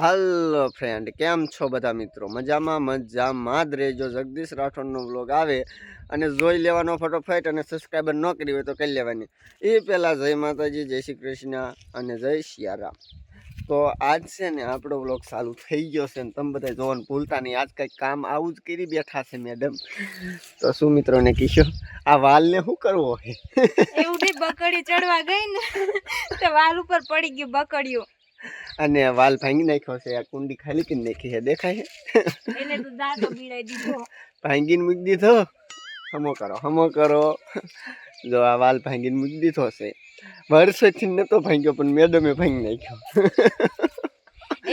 હાલો friend કેમ છો બધા મિત્રો? મજામાં મજામાં જ રહેજો. જગદીશ રાઠોડનો વ્લોગ આવે અને જોઈ લેવાનો ફટોફટ અને સબસ્ક્રાઈબર ન કરી હોય તો કરી લેવાની. એ પહેલાં જય માતાજી, જય શ્રી કૃષ્ણ અને જય સિયારામ તો આજ છે ને આપણો વ્લોગ ચાલુ થઈ ગયો છે ને તમે બધા જોવાનું ભૂલતા નહીં. આજ કંઈક કામ આવું જ કરી બેઠા છે મેડમ તો શું મિત્રોને કહીશો આ વાલને શું કરવો? એવું બકડી ચડવા ગઈ ને. તો વાલ ઉપર પડી ગયું બકડ્યું. અને વાલ ભાંગી નાખ્યો છે આ કુંડી ખાલી કરી નાખી છે દેખાય છે? એને તો દાંતો બીડાઈ દીધો. ભાંગીને મૂકી દીધો? હમો કરો હમો કરો. જો આ વાલ ભાંગીને મૂકી દીધો છે. વર્ષથી નતો ભાંગ્યો પણ મેડમે ભાંગી નાખ્યો.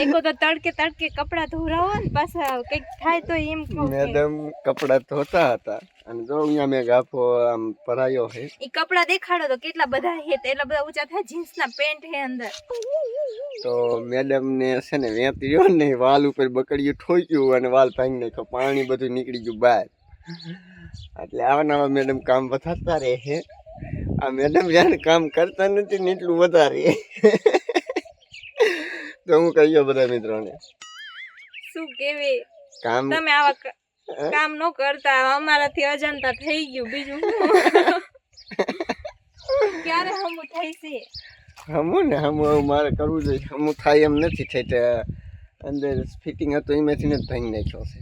એકો તો તડકે તડકે કપડા ધોરાવો ને પાછા કંઈક થાય તો એમ મેડમ કપડાં ધોતા હતા અને જો અહીંયા મેં ગાફો આમ ભરાયો છે એ કપડા દેખાડો તો કેટલા બધા હે એટલા બધા ઊંચા થાય જીન્સના પેન્ટ હે અંદર. તો મેડમ ને છે ને વેતી ને વાલ ઉપર બકડીયું ઠોક્યું અને વાલ ભાંગી નાખ્યો. પાણી બધું નીકળી ગયું બહાર. એટલે આવા નવા મેડમ કામ વધારતા રહે છે આ મેડમ જાણે કામ કરતા નથી ને એટલું વધારે. તો હું કહીયો બધા મિત્રોને. શું કેવી? કામ તમે આવા કામ ન કરતા અમારાથી અજાણતા થઈ ગયું બીજું ક્યારે હમું થઈ છે? હમું ને હમું મારે કરવું જોઈએ. હમું થાય એમ નથી થઈ તે અંદર ફિટિંગ હતું એમાંથી જ ભાંગી નાખ્યો છે.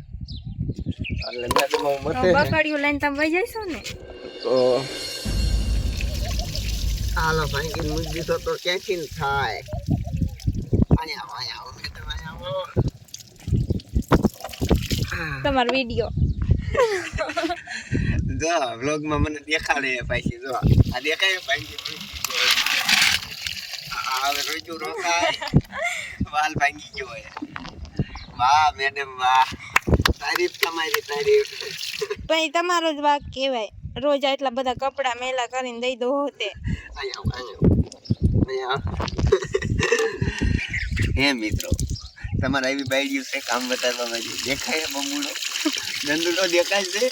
એટલે મેં તો તો મતે બકડીયું લઈને તમે વહી જઈશો ને? તો હાલો ભાઈ મૂકી દીધો તો ક્યાંથી થાય અહીંયા આવો અહીંયા આવો મેડમ અહીંયા આવો તમારો વીડિયો જો વ્લોગમાં મને દેખાડે પાછી જો. આ દેખાય ભાંગી મૂકી દીધો. આ હવે રોજુ રોકાય વાલ ભાંગી ગયો હોય. વાહ મેડમ વાહ. તારીફ તમારી તારીફ. પછી તમારો જ વાક કહેવાય. રોજ આટલા બધા કપડા મેલા કરીને દઈ દો તે અહીંયા આવો, આવો. અહીંયા. હે મિત્રો? તમારે આવી બાઈડિયું છે કામ બતાવવા માટે. દેખાય બમુડો ધંધુડો દેખાય છે.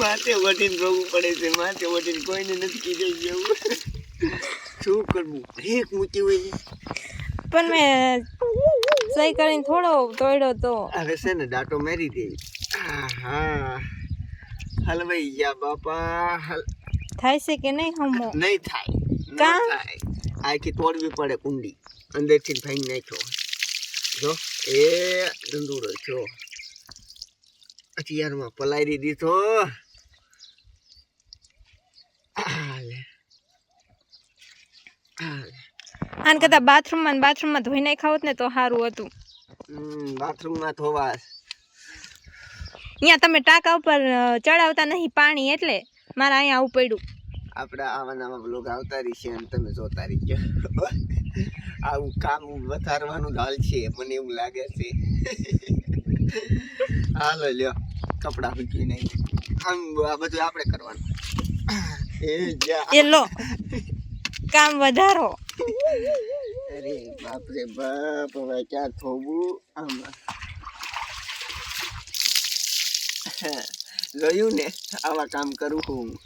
માથે વટીને રોવું પડે છે માથે વટીને કોઈને નથી કીધું જેવું શું કરવું? એક મૂકી હોય પણ મેં સહી કરીને થોડો તોડ્યો તો. હવે છે ને દાંટો મેરી દે. હા હલવાઈ ગયા બાપા હલ થાય છે કે નહીં હમો? નહીં થાય. કામ કાં? થાય. આખી તોડવી પડે કુંડી. અંદરથી ભાઈ નાખ્યો જો એ દંડુડો છો અત્યારમાં પલાળી દીધો આને કદાચ બાથરૂમમાં બાથરૂમમાં ધોઈ નાખ્યા હોત ને તો સારું હતું બાથરૂમમાં ધોવા અહીંયા તમે ટાંકા ઉપર ચડાવતા નહીં પાણી એટલે મારે અહીંયા આવું પડ્યું આપણે આવા નવા બ્લોગ આવતા રહીશે અને તમે જોતા રહીજો. આવું કામ વધારવાનું હાલ છે મને એવું લાગે છે. હાલો લ્યો કપડાં ફૂકી નહીં આમ આ બધું આપણે કરવાનું. એ લો કામ વધારો. અરે બાપ રે બાપ હવે ક્યાં થોબું આમાં. જોયું ને આવા કામ કરું હું.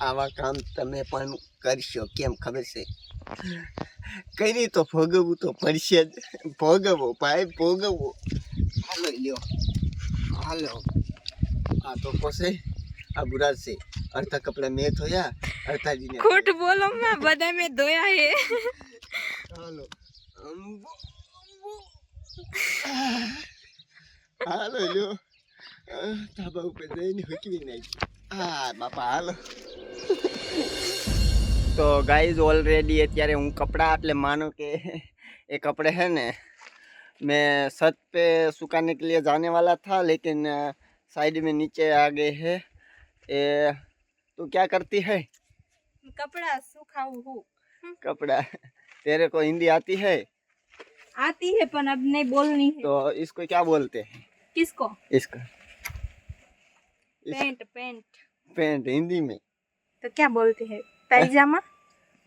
આવા કામ તમે પણ કરશો કેમ ખબર છે? કરી તો ભોગવવું તો પડશે જ. ભોગવો ભાઈ ભોગવો હાલો લ્યો. હાલો. આ તો કોશે આ બુરા છે. અડધા કપડા મેં ધોયા અડધા જીને ખોટ બોલો માં બધા મેં ધોયા હે. હાલો. અંબો. હાલો લ્યો આ, ધાબા ઉપર જઈને હુકવી નાખી હા બાપા હાલો તો ગાઈઝ ઓલરેડી અત્યારે હું કપડાં એટલે માનો કે એ कपड़े है ना मैं छत पे सुखाने के लिए जाने वाला था लेकिन अ, साइड में नीचे आ गए हैं ये तू क्या करती है કપડા સુખાવું હું कपड़ा तेरे को हिंदी आती है आती है पर अब नहीं बोलनी है तो इसको क्या बोलते हैं किसको इसका इस पेंट पेंट पेंट हिंदी में तो क्या बोलते हैं पैजामा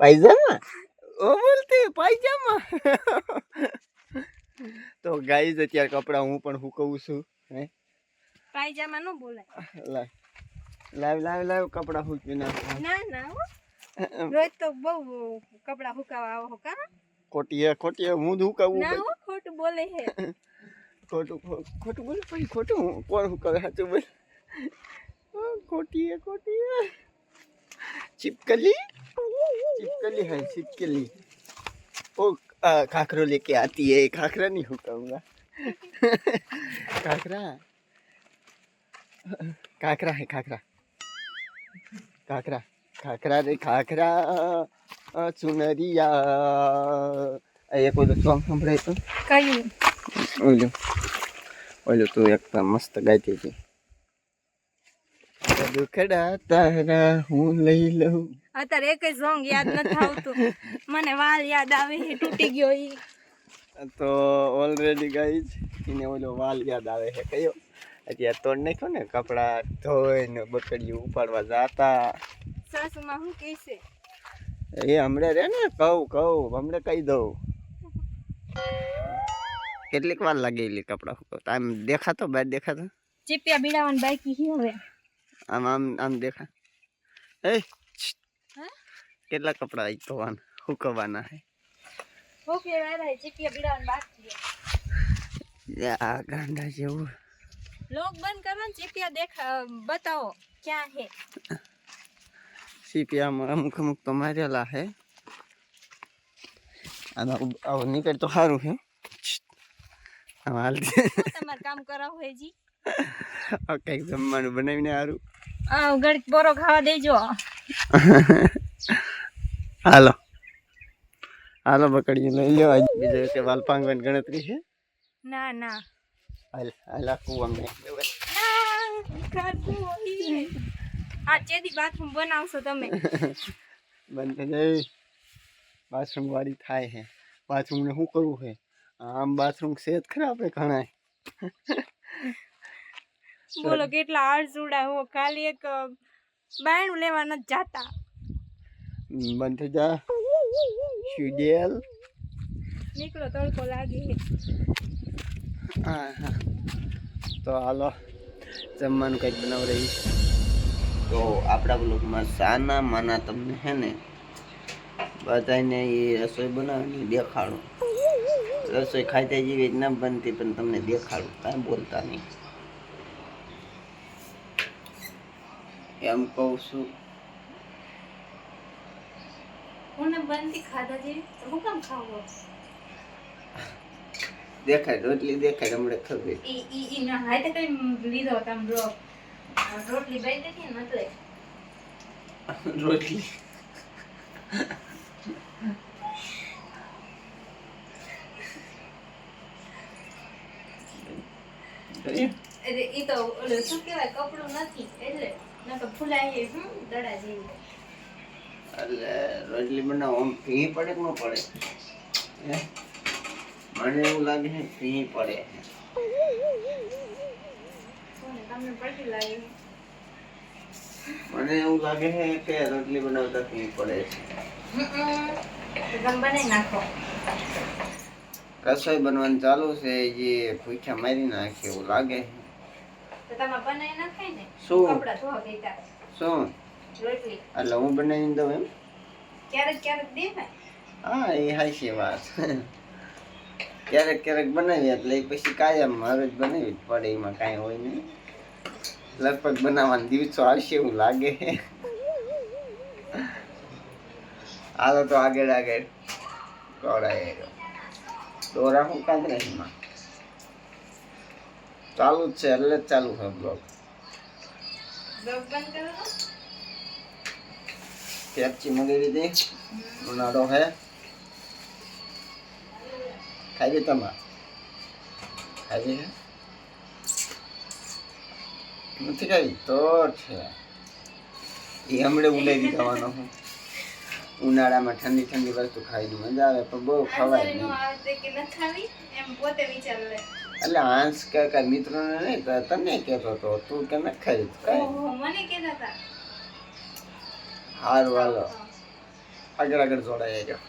पायजामा वो बोलते हैं पायजामा તો ગાઈઝ અત્યારે કપડાં હું પણ હુકવું છું હે પાયજામા નો બોલાય લાવ લાવ લાવ લાવ કપડાં હૂકવી નાખ ના ના હો. રોજ તો બહુ કપડા હુકાવા આવો કા ખોટીએ ખોટીએ હું ધુકાવું ના હો ખોટું બોલે હે ખોટું ખો- ખોટું બોલ ભાઈ ખોટું કોણ હું કરે સાચું બોલ આ ખોટીએ ખોટીએ चिपकली चिपकली है चिपकली ओ आ, खाखरो लेके आती है खाखरा नहीं हो कहूँगा खाखरा खाखरा है खाखरा खाखरा खाखरा रे खाखरा ચુનરિયા એક ઓલું સોંગ સંભળાય તો કયું ઓલું ઓલું તું એકદમ મસ્ત ગાતી હતી દુખડા તારા હું લઈ લઉં અત્યારે એક સોંગ યાદ નથી આવતું મને વાલ યાદ આવે છે તૂટી ગયો ઈ તો ઓલરેડી ગાઈ એને ઓલો વાલ યાદ આવે છે કયો અત્યારે તોડ નાખ્યો ને કપડા ધોઈને બકડીયું ઉપાડવા જાતા સાસુમાં હું કહેશે એ હમણાં રે ને કહું કહું હમણે કહી દઉં. કેટલીક વાર લાગેલી કપડા સુકવતા આમ દેખાતો બહાર દેખાતો? ચીપિયા બીડાવાન બાકી છે હવે. આમ આમ આમ દેખા. એ કેટલા કપડા આજ ધોવાના સુકવવાના હે? ઓકે વારા ચીપિયા બીડાવાન બાકી છે. આ ગાંડા જેવું. લોક બંધ કરો ને ચીપિયા દેખા બતાવો ક્યાં હે સીપિયામાં અમુક અમુક તો મારેલા હે. આમાં આવો નીકળ તો સારું છે આમ હાલ તમારે કામ કરાવો હે જી? કંઈક જમવાનું બનાવીને સારું આ ગળક બોરો ખાવા દેજો. હાલો. હાલો બકડી લઈ લ્યો આજ બીજો કે વાલ ગણતરી છે ના ના. હાલ હાલ આ કૂવામાં ના, કાઢવું હોય. આ ચેદી બાથરૂમ બનાવશો તમે. બંધ થઈ બાથરૂમ વાળી થાય છે બાથરૂમને શું કરવું છે આમ બાથરૂમ છે જ ખરા આપણે ઘણા બોલો કેટલા આળસુડા હો? ખાલી એક બાયણું લેવા નથી જાતા. બંધ થઈ જા. સુડેલ નીકળો તડકો લાગે. હા હા. તો હાલો જમવાનું કંઈક બનાવ રહી તો આપણા બ્લોગમાં સાના માના તમને હે ને બધાને એ રસોઈ બનાવીને દેખાડું. રસોઈ ખાતા જેવી જ ના બનતી પણ તમને દેખાડું કાંઈ બોલતા નહીં. એમ કહું છું. દેખાય રોટલી દેખાય હમણાં ખબર. લીધો તમ રોટલી બાઈ દેતી ને એટલે રોટલી. એટલે એ તો ઓલું શું કહેવાય કપડું નથી એટલે નકર તો ફૂલાય હમ દડા જેવી એટલે રોટલી બનાવો આમ ફી પડે કે ન પડે? મને એવું લાગે છે ફી પડે. તમને પડતી લાગે? મને એવું લાગે છે કે રોટલી બનાવતા ફી પડે છે. બનાવી રસોઈ બનવાનું ચાલુ છે જે ભૂખ્યા મારી નાખે એવું લાગે બનાવી શું? શું? એટલે હું બનાવીને દઉં એમ? ક્યારેક ક્યારેક દેવાય હા એ હાચી વાત. ક્યારેક ક્યારેક બનાવીએ એટલે એ પછી કાયમ મારે જ બનાવી જ પડે એમાં કાંઈ હોય નહીં. લગભગ બનાવવાના દિવસો આવશે એવું લાગે. હાલો તો આગળ આગળ. કવડાય દોરા હું કાંઈ નહીં ચાલુ જ છે એટલે જ ચાલુ છે બ્લોગ કેપચી મંગાવી હતી ઉનાળો હે. ખાઈ દે તમારે? ખાઈ દે નથી કઈ તો છે. એ હમણે ઉડાવી ખાવાનો હું. ઉનાળામાં ઠંડી ઠંડી વસ્તુ ખાઈને મજા આવે પણ બહુ ખવાય નહીં. તે ન એટલે હાંસ કે કાંઈ મિત્રોને નહીં તો તને કહેતો હતો તું કે નથી ખાઈ તો મને કહેતા હતા. હારું હાલો. આગળ આગળ જોડાઈ ગયો